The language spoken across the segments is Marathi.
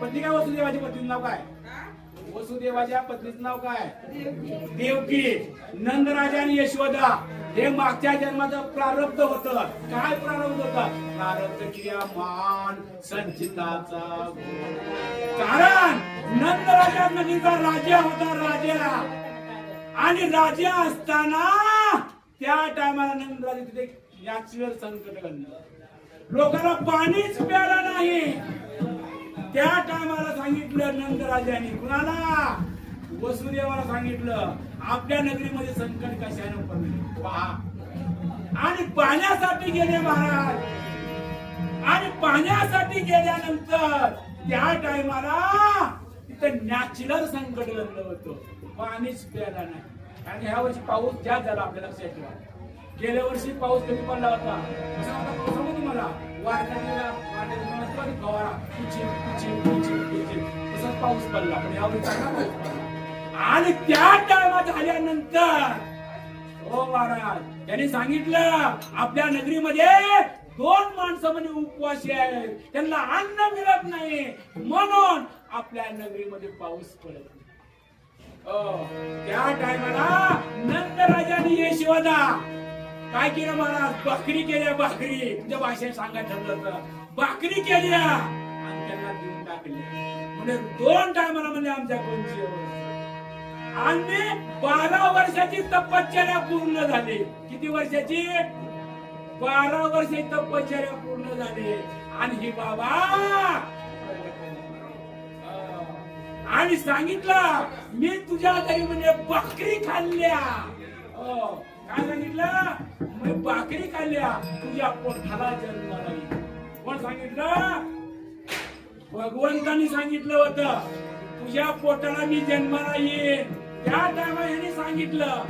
पत्नी काय वसुदेवाच्या पत्नीचं नाव काय? वसुदेवाच्या पत्नीचं नाव काय? देवकी नंदराजा आणि यशोदा. हे मागच्या जन्माचं प्रारब्ध होत. काय प्रारब्ध होत? प्रारब्ध क्रिया मान संचिताचा कारण नंदराजा नदीचा राजा होता राजा आणि राजा असताना त्या टायमाला नंदराजा तिथे नॅचरल संकट घडलं लोकांना पाणीच प्यायला नाही. त्या टायमाला सांगितलं नंदराजाने कुणाला? वसुदेवाला सांगितलं आपल्या नगरीमध्ये संकट कशाने पडले? पहा. आणि पाण्यासाठी गेले महाराज. आणि पाण्यासाठी गेल्यानंतर त्या टायमाला तिथं नॅचरल संकट घडलं होतं. पाणीच प्यायला नाही. कारण ह्या वर्षी पाऊस जास्त झाला आपल्या लक्षात ठेवा. गेल्या वर्षी पाऊस कमी पडला होता. कसा तुम्हाला? वारकऱ्याला फवारा कुचिम कुचिम कुचिम कुचिम पाऊस पडला पण चांगला आणि त्या टायमात झाल्यानंतर हो महाराज त्यांनी सांगितलं आपल्या नगरीमध्ये दोन माणसं म्हणजे उपवासी आहेत. त्यांना अन्न मिळत नाही. म्हणून आपल्या नगरीमध्ये पाऊस पडत हो, त्या टायमाला नंदराजाने शिवदा काय केलं महाराज? भाकरी केल्या भाकरी. तुमच्या भाषेत सांगायचं तर भाकरी केल्या आणि त्यांना देऊन टाकल्या म्हणजे दोन टायमाला म्हणजे आमच्या कोणची आणि बारा वर्षाची तपश्चर्या पूर्ण झाली. किती वर्षाची? बारा वर्षाची तपश्चर्या पूर्ण झाली. आणि ही बाबा आणि सांगितलं मी तुझ्या घरी म्हणजे भाकरी खाल्ल्या. हो. काय सांगितलं? मी भाकरी खाल्ल्या तुझ्या पोटाला जन्म नाही. कोण सांगितलं? भगवंतानी सांगितलं होतं तुझ्या पोटाला मी जन्माला येईन त्या टायमा यांनी सांगितलं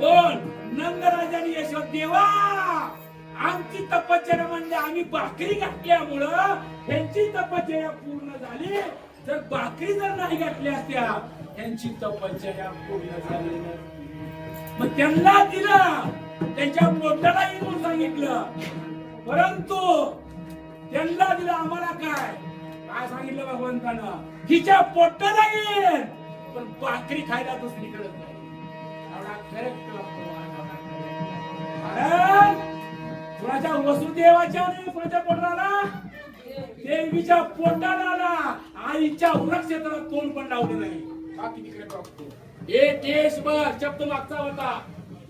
कोण? नंदराजाने यशवंत देवा! आमची तपश्चर्या म्हणजे आम्ही भाकरी घातल्यामुळं त्यांची तपश्चर्या पूर्ण झाली. जर भाकरी जर नाही घातल्या असत्या त्यांची तपश्चर्या पूर्ण झाली मग त्यांना दिलं. त्यांच्या पोटाला येऊन सांगितलं. परंतु त्यांना दिलं आम्हाला काय? काय सांगितलं भगवंतानं? हिच्या पोटाला येईल पण भाकरी खायला दुसरीकडे नाही. एवढा कारण कुणाच्या वसुदेवाच्या आणि कुणाच्या पोटाला? देवीच्या पोटाला. आला आईच्या वृक्षेत्राला तोंड पण लावलं नाही. बाकी तिकडे बघतो. एक केसभर शब्द मागचा होता.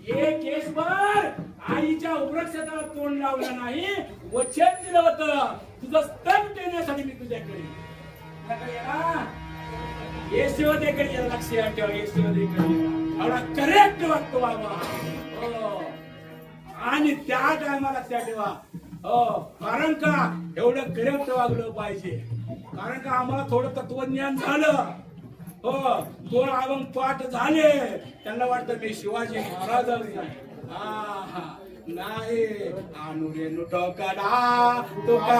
एक केसभर आईच्या वृक्षेत्राला तोंड लावलं नाही वचन दिलं होतं. तुझं स्तन देण्यासाठी मी तुझ्याकडे तुझ्याकडे येणार या लक्षात ठेवा येशोदेकडे एवढा करेक्ट वाटतो बाबा. हो. आणि त्या टायमाला लक्षात ठेवा. हो. कारण का? एवढं करेक्ट वागलं पाहिजे. कारण का? आम्हाला थोडं तत्वज्ञान झालं. हो दोन अभंग पाठ झाले. त्यांना वाटतं मी शिवाजी महाराज हा हा. नाही अनुरे नुटकडा तुका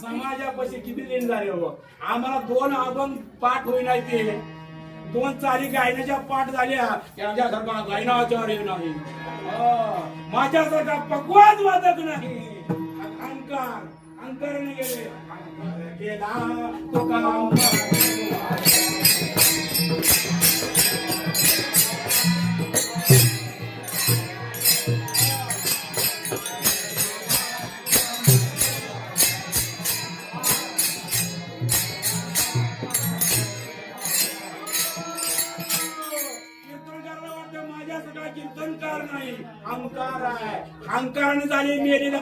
समाजापाशी किती दिन झाले हो? आम्हाला दोन अभंग पाठ होईना ते. दोन चारी गायनाच्या पाठ झाल्या. त्याच्यासारखा गायनाचार्य नाही. हो, माझ्यासारखा पकवाज वादक नाही. अंकार. अंकरने गेले. अंकार गेला.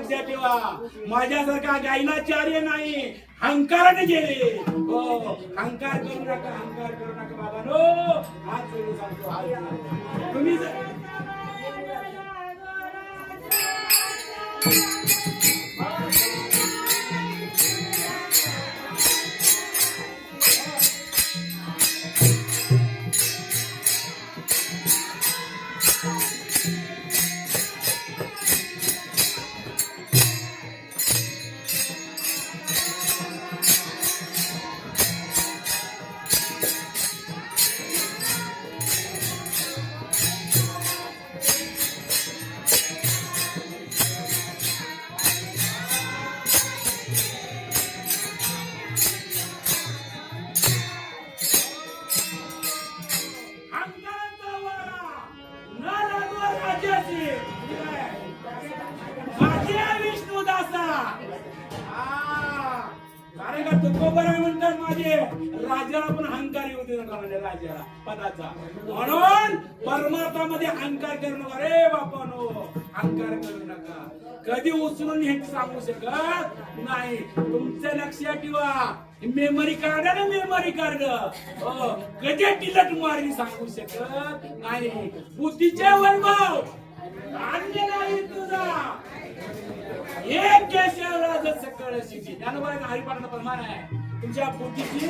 लक्षात ठेवा. माझ्यासारखा गायनाचार्य नाही. अहंकाराने गेले हो हंकार करू नका हंकार करू नका बाबा नो हात जोडून सांगतो हात जोडून. तुम्ही म्हणजे राजाला पदाचा. म्हणून परमार्थामध्ये अहंकार करू नका. रे बापानो अहंकार करू नका. कधी उचलून हे सांगू शकत नाही. तुमचं लक्षात ठेवा. मेमरी कार्ड ना मेमरी कार्ड. हो, कधी टिलट मारी सांगू शकत नाही. बुद्धीचे वैभव आणले नाही तुझा. एक केशवराज सकळ शिची ज्ञानोबाचा हरिपाठ प्रमाण आहे. तुमच्या बुद्धीची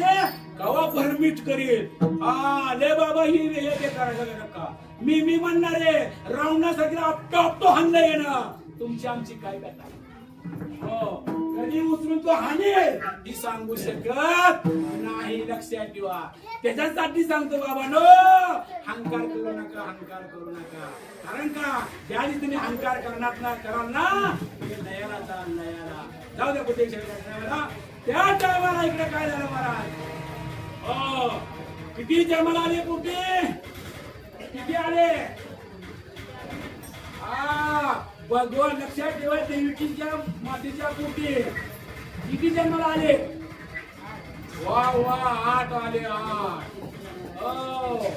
कवा भरमीट करील? आले बाबा ही हे हे करायचं नका मी मी म्हणणार आहे रावणासाठी आपटो आपटो हाणलं येणं तुमची आमची काय कथा हो कधी उचलून तो हाणेल? ही सांगू शकत नाही लक्षात ठेवा. त्याच्यासाठी सांगतो बाबा नो. अहंकार करू नका अहंकार करू नका. कारण का? त्या तुम्ही अहंकार करणार ना कराल ना. नयाला जाल नयाला जाऊ द्या कुठे त्या टायमाला इकडे काय झालं महाराज? हो, किती जन्माला आले कुठे किती आले? हा भगवान लक्षात ठेवा देवीच्या मातीच्या पोटी किती जन्माला आले? वा वा आठ आले आठ. हो,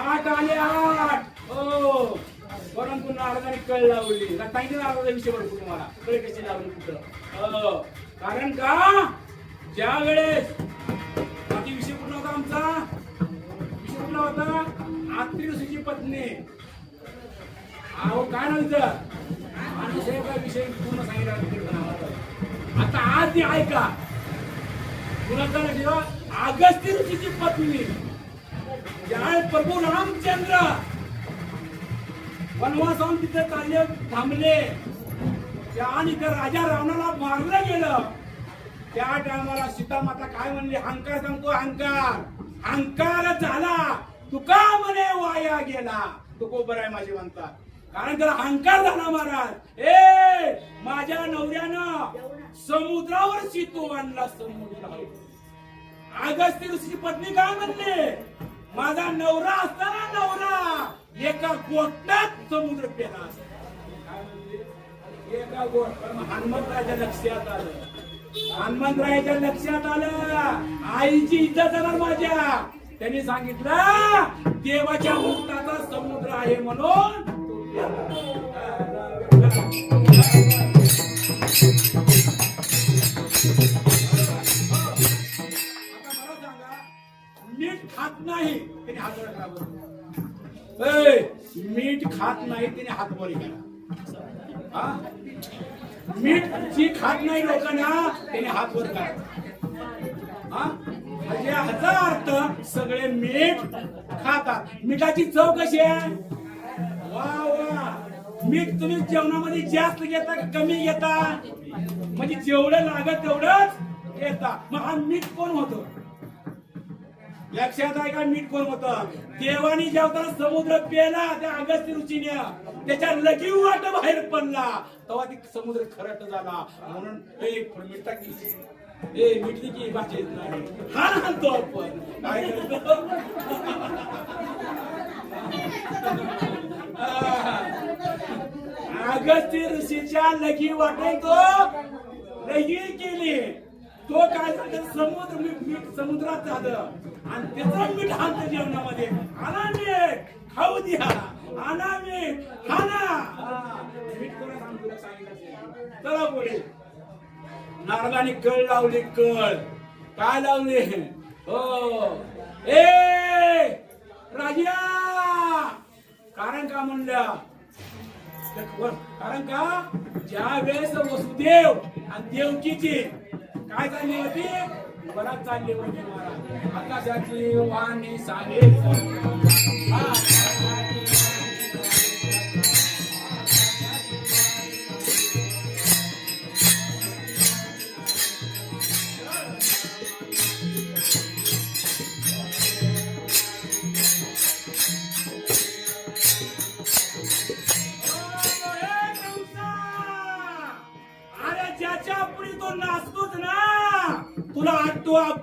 आठ आले आठ. हो. परंतु नारदाने कळ लावली. सांगितलं नारदा विषय भरपूर तुम्हाला. कळ कशी लावली कुठं कारण का? ज्या वेळेस बाकी विषय कुठला होता आमचा. विषय कुठला होता. आत्री ऋषीची पत्नी. अहो काय नव्हतं आणि साहेब विषय पूर्ण सांगितला आता आज ते ऐका. कुणाचा नाही ठेवा ऋषीची पत्नी. ज्या प्रभू रामचंद्र वनवासाहून तिथे चालले थांबले आणि त्या राजा रावणाला मारलं गेलं त्या टायमाला सीता माता काय म्हणली? अहंकार सांगतो अहंकार हंकार झाला. तुका म्हणे वाया गेला. तो बरं आहे माझे म्हणतात कारण त्याला अहंकार झाला महाराज. ए माझ्या नवऱ्यानं समुद्रावर सीतो आणला समुद्रावर. अगस्ती ऋषीची पत्नी काय म्हणले? माझा नवरा असताना नवरा एका गोट्यात समुद्र पेला असतो. एका गोष्ट हनुमंतराच्या लक्षात आलं. हनुमंतरायाच्या लक्षात आलं. आईची इज्जत जाणार माझ्या. त्यांनी सांगितलं देवाच्या मुक्ताचा समुद्र आहे म्हणून मीठ खात नाही. त्याने हात वर मीठ खात नाही त्याने हात वर करा मीठ जी खात नाही लोकांना त्याने हात वर करा. म्हणजे ह्याचा अर्थ सगळे मीठ खातात. मिठाची चव कशी आहे? वा वा. मीठ तुम्ही जेवणामध्ये जास्त घेता का कमी घेता? म्हणजे जेवढं लागत तेवढंच घेता. मग हा मीठ कोण होतो? लक्षात आहे का मीठ कोण होत? देवानी जेवताना समुद्र पेला त्या अगस्त्य रुचीने त्याच्या लगी वाट बाहेर पडला. तेव्हा ती समुद्र खरट झाला. म्हणून ए की ए मिटली की भाषा नाही. हा म्हणतो आपण. काय करतो? अगस्त्य ऋषीच्या लगी वाटे तो लगी केली. तो काय झालं? समुद्र मीठ मीठ समुद्रात झालं. आणि त्याचं मीठ हात जेवणामध्ये. आला मीठ खाऊ द्या. आला मीठ खाना. मीठ कोणा सांगितलं चला पुढे नारदाने कळ लावली कळ. काय लावली? हो. ए राजा! कारण का म्हणल्या? कारण का? ज्या वेळेस वसुदेव आणि देवकीची काय चालली होती? बराच चालली होती महाराज. आकाशाची वाणी सांगे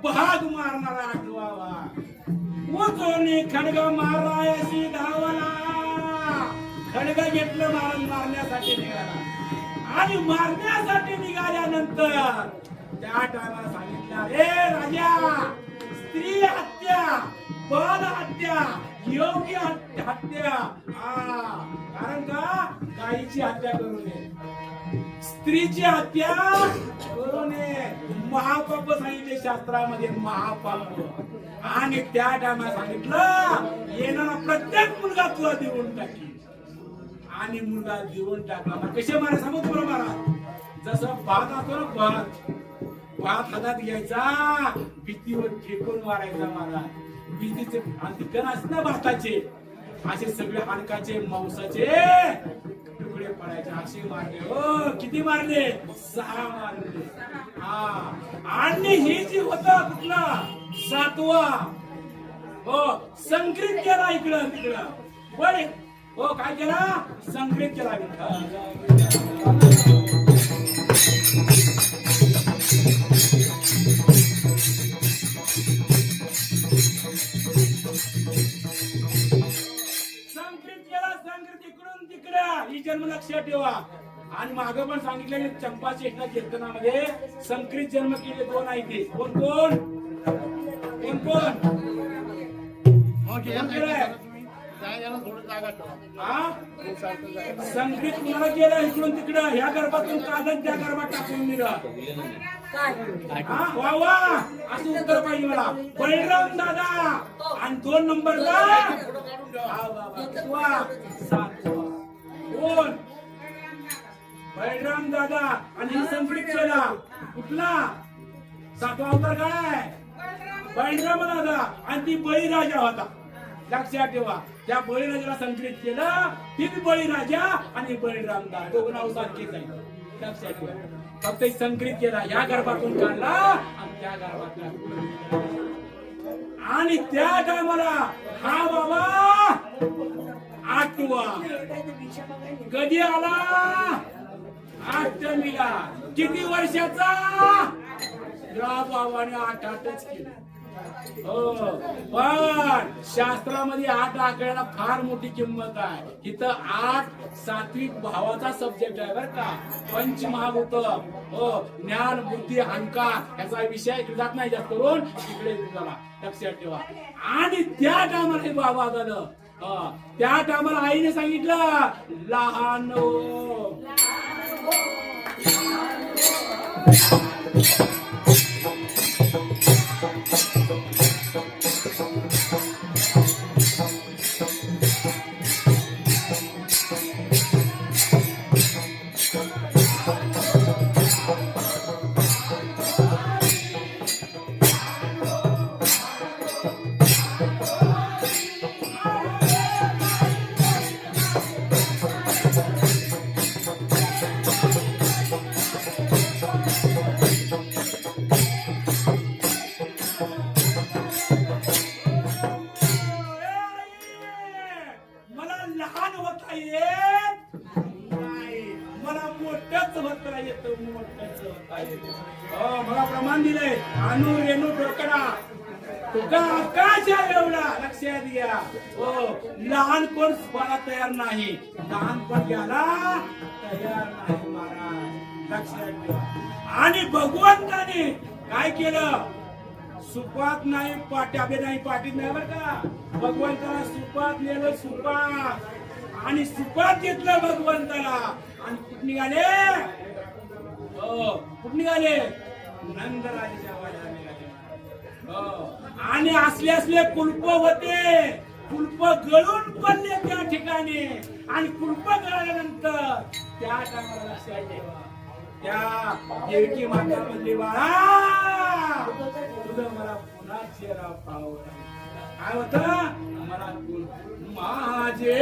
भाग मारणारा आठवावा भाग उचोनी खडग मारायशी धावला खडग घेतलं मार मारण्यासाठी निघाला. आणि मारण्यासाठी निघाल्यानंतर त्या टायमाला सांगितलं सांगितलं ए राजा स्त्री हत्या पद हत्या योग्य हत्या हत्या हा. कारण का? गायीची हत्या करू नये स्त्रीची हत्या करू नये महापाप सांगितले शास्त्रामध्ये महापाप. आणि त्या टायमा सांगितलं येणारा प्रत्येक मुलगा तुला देऊन टाकी आणि मुलगा देऊन टाकला. कसे मारा? सांगू तुम्हाला महाराज जसं भात असतो ना भात. भात हातात घ्यायचा भीतीवर फेकून मारायचा महाराज भीतीचे आणि ते असत ना भाताचे. असे सगळे हाडकाचे मांसाचे तुकडे पडायचे असे मारले. हो किती मारले? सहा मारले. हा. आणि हे जी होत कुठला सातवा. हो संक्रित केला इकडं तिकडं. बरे हो काय केला? संक्रित केला इकडून तिकडं ही जन्म लक्षात ठेवा. आणि माग पण सांगितलं की चंपा चेष्टा कीर्तनामध्ये संक्रित जन्म केले दोन आहे ते. कोण कोण? कोण कोण? संक्रित कुणाला केलं इकडून तिकडं? ह्या गर्भातून कागद त्या गर्भात टाकून दिलं. हा? वा वा. असं उत्तर पाहिजे मला. बळीराम दादा. आणि दोन नंबरला हा, वा, वा. कोण बळीराम दादा आणि ही. केला कुठला? सातवा अवतार काय बळीराम दादा आणि ती बळीराजा होता. लक्षात ठेवा. त्या बळीराजाला संकलित केलं ती बी बळीराजा आणि बळीराम दादा. दोघं नाव सारखेच आहे लक्षात ठेवा. फक्त संकलित केला. या गर्भातून काढला आणि त्या गर्भात टाकला. आणि त्या टायमाला हा बाबा आठवा कधी आला? अष्टमीला. किती वर्षाचा? या बाबाने आठ आठच केलं. हो. पण शास्त्रामध्ये आठ आकड्याला फार मोठी किंमत आहे. इथं आठ सात्विक भावाचा सब्जेक्ट आहे बरं का. पंचमहाभूत हो. ज्ञान बुद्धी अहंकार याचा विषय जात नाही जास्त करून इकडे तुम्हाला लक्षात ठेवा. आणि त्या टायमाला बाबा झालं. त्या टायमाला आईने सांगितलं लहान हो. मला आणि भगवंताने काय केलं? सुपात नाही पाट्याबे नाही पाटीत नाही बर का. भगवंताला सुपात नेलं सुपात आणि सुपात घेतलं भगवंताला. आणि कुठं निघाले? हो कुठं निघाले? नंदराजाच्या वाड्याला निघाले. हो. आणि असले असले कुलप होते. कुलप गळून पडले त्या ठिकाणी. आणि कुलप गळाल्यानंतर त्या टायमाला लक्षात ठेवा. त्या देवकी माता म्हणली बाळा तुझं मला पुन्हा चेहरा पाहावं काय होत? मला माझे